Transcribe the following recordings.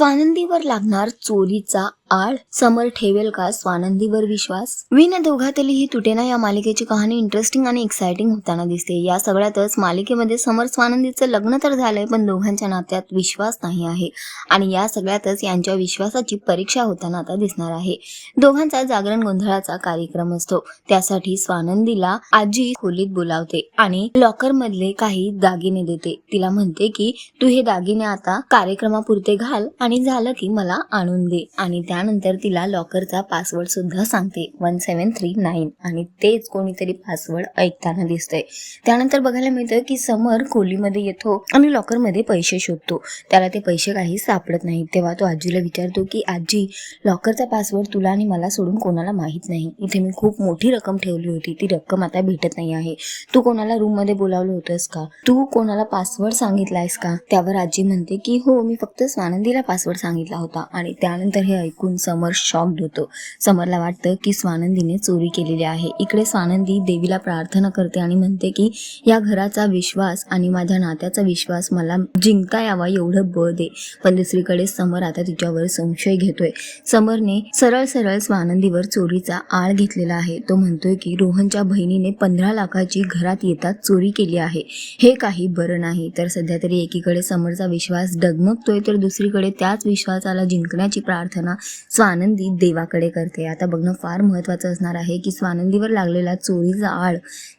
स्वानंदीवर लागणार चोरीचा आळ समर ठेवेल का? स्वानंदीवर विश्वास? विन दोघातली ही तुटेना या मालिकेची कहाणी इंटरेस्टिंग आणि एक्साइटिंग होताना दिसते. या सगळ्यातच मालिकेमध्ये समर स्वानंदीचं लग्न तर झालंय पण दोघांच्या नात्यात विश्वास नाही आहे. आणि या सगळ्यातच यांच्या विश्वासाची परीक्षा होताना आता दिसणार आहे. दोघांचा जागरण गोंधळाचा कार्यक्रम असतो. त्यासाठी स्वानंदीला आजी खोलीत बोलावते आणि लॉकर मधले काही दागिने देते. तिला म्हणते की तू हे दागिने आता कार्यक्रमापुरते घाल आणि झालं की मला आणून दे. आणि त्या त्यानंतर तिला लॉकरचा पासवर्ड सुद्धा सांगते. One seven three nine. आणि तेच कोणीतरी पासवर्ड ऐकताना दिसतंय. त्यानंतर बघायला मिळतं की समर खोलीमध्ये येतो आणि लॉकरमध्ये पैसे शोधतो. त्याला ते पैसे काही सापडत नाही तेव्हा तो आजीला विचारतो की आजी लॉकरचा पासवर्ड तुला आणि मला सोडून कोणाला माहीत नाही. इथे मी खूप मोठी रक्कम ठेवली होती. ती रक्कम आता भेटत नाही आहे. तू कोणाला रूममध्ये बोलावलं होतंस का? तू कोणाला पासवर्ड सांगितलायस का? त्यावर आजी म्हणते की हो मी फक्त स्वानंदीला पासवर्ड सांगितला होता. आणि त्यानंतर हे ऐकून समर शॉक्ड होतो. समरला वाटतं की स्वानंदीने चोरी केलेली आहे. इकडे स्वानंदी देवीला प्रार्थना करते आणि म्हणते की या घराचा विश्वास आणि माझ्या नात्याचा विश्वास मला जिंकता यावा एवढं बळ दे. पण दुसरीकडे समर आता तिच्यावर संशय घेतोय. समरने सरळ सरळ स्वानंदीवर चोरीचा आळ घेतलेला आहे. तो म्हणतोय की रोहनच्या बहिणीने पंधरा लाखाची घरात येतात चोरी केली आहे. हे काही बरं नाही. तर सध्या तरी एकीकडे समरचा विश्वास डगमगतोय तर दुसरीकडे त्याच विश्वासाला जिंकण्याची प्रार्थना स्वानंदी देवाकडे करते. आता बघणं फार महत्त्वाचं असणार आहे की स्वानंदीवर लागलेला चोरीचा आळ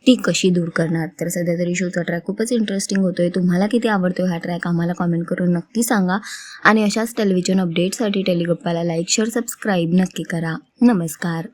ती कशी दूर करणार? तर सध्या तरी शोचा ट्रॅक खूपच इंटरेस्टिंग होतोय. तुम्हाला किती आवडतोय हा ट्रॅक आम्हाला कॉमेंट करून नक्की सांगा. आणि अशाच टेलिव्हिजन अपडेटसाठी टेलिगप्पाला लाईक शेअर सबस्क्राईब नक्की करा. नमस्कार.